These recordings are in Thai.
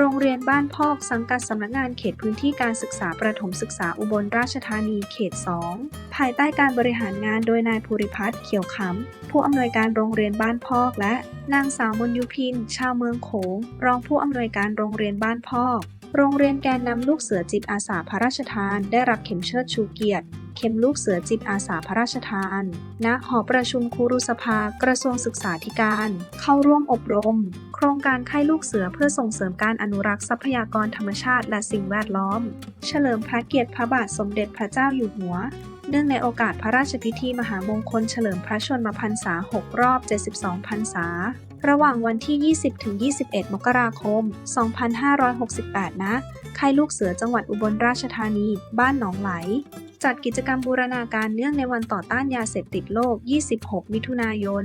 โรงเรียนบ้านพอกสังกัดสำนักงานเขตพื้นที่การศึกษาประถมศึกษาอุบลราชธานีเขต 2 ภายใต้การบริหารงานโดยนายภูริพัฒน์เขียวขำผู้อำนวยการโรงเรียนบ้านพอกและนางสาวมนยุพิน ชาวเมืองโขง รองผู้อำนวยการโรงเรียนบ้านพอกโรงเรียนแกนนำลูกเสือจิตอาสาพระราชทาน ได้รับเข็มเชิดชูเกียรติ เข็มลูกเสือจิตอาสาพระราชทาน ณ หอประชุมครูรุสภากระทรวงศึกษาธิการ เข้าร่วมอบรม โครงการค่ายลูกเสือเพื่อส่งเสริมการอนุรักษ์ทรัพยากรธรรมชาติและสิ่งแวดล้อม เฉลิมพระเกียรติพระบาทสมเด็จพระเจ้าอยู่หัว เนื่องในโอกาสพระราชพิธีมหามงคลเฉลิมพระชนมพรรษา 6 รอบ 72 พรรษาระหว่างวันที่ 20-21 มกราคม 2568ณ ค่ายลูกเสือจังหวัดอุบลราชธานี บ้านหนองไหล จัดกิจกรรมบูรณาการเนื่องในวันต่อต้านยาเสพติดโลก 26 มิถุนายน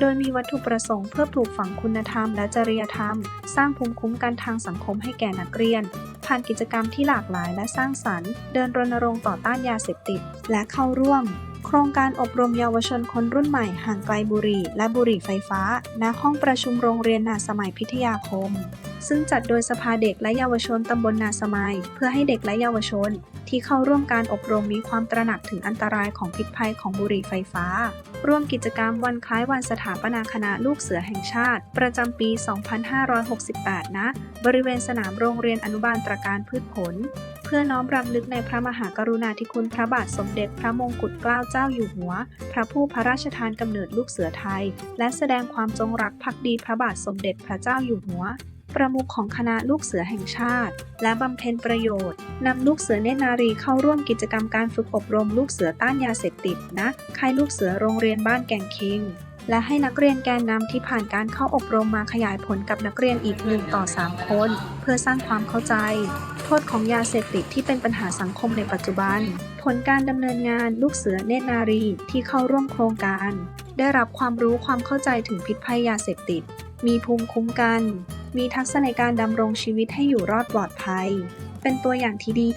โดยมีวัตถุประสงค์เพื่อปลูกฝังคุณธรรมและจริยธรรม สร้างภูมิคุ้มกันทางสังคมให้แก่นักเรียน ผ่านกิจกรรมที่หลากหลายและสร้างสรรค์ เดินรณรงค์ต่อต้านยาเสพติด และเข้าร่วมโครงการอบรมเยาวชนคนรุ่นใหม่ห่างไกลบุหรี่และบุหรี่ไฟฟ้า ณ ห้องประชุมโรงเรียนนาสมัยพิทยาคม ซึ่งจัดโดยสภาเด็กและเยาวชนตำบลนาสมัย เพื่อให้เด็กและเยาวชน ที่เข้าร่วมการอบรมมีความตระหนักถึงอันตรายของพิษภัยของบุหรี่ไฟฟ้า ร่วมกิจกรรมวันคล้ายวันสถาปนาคณะลูกเสือแห่งชาติ ประจำปี 2568ณบริเวณสนามโรงเรียนอนุบาลตรการพืชผล เพื่อน้อมรำลึกในพระมหากรุณาธิคุณพระบาทสมเด็จพระมงกุฎเกล้าเจ้าอยู่หัว พระผู้พระราชทานกำเนิดลูกเสือไทย และแสดงความจงรักภักดีพระบาทสมเด็จพระเจ้าอยู่หัว ประมุขของคณะลูกเสือแห่งชาติ และบำเพ็ญประโยชน์นำลูกเสือเนตรนารีเข้าร่วมกิจกรรมการฝึกอบรมลูกเสือต้านยาเสพติดนะค่ายลูกเสือโรงเรียนบ้านแก่งคิง และให้นักเรียนแกนนำที่ผ่านการเข้าอบรมมาขยายผลกับนักเรียนอีก1ต่อ3คน เพื่อสร้างความเข้าใจ โทษของยาเสพติดที่เป็นปัญหาสังคมในปัจจุบัน ผลการดำเนินงานลูกเสือเนตรนารีที่เข้าร่วมโครงการ ได้รับความรู้ความเข้าใจถึงพิษภัยยาเสพติด มีภูมิคุ้มกัน มีทักษะในการดำรงชีวิตให้อยู่รอดปลอดภัย เป็นตัวอย่างที่ดี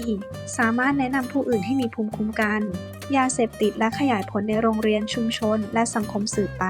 สามารถแนะนำผู้อื่นให้มีภูมิคุ้มกัน ยาเสพติดและขยายผลในโรงเรียนชุมชนและสังคมสืบไป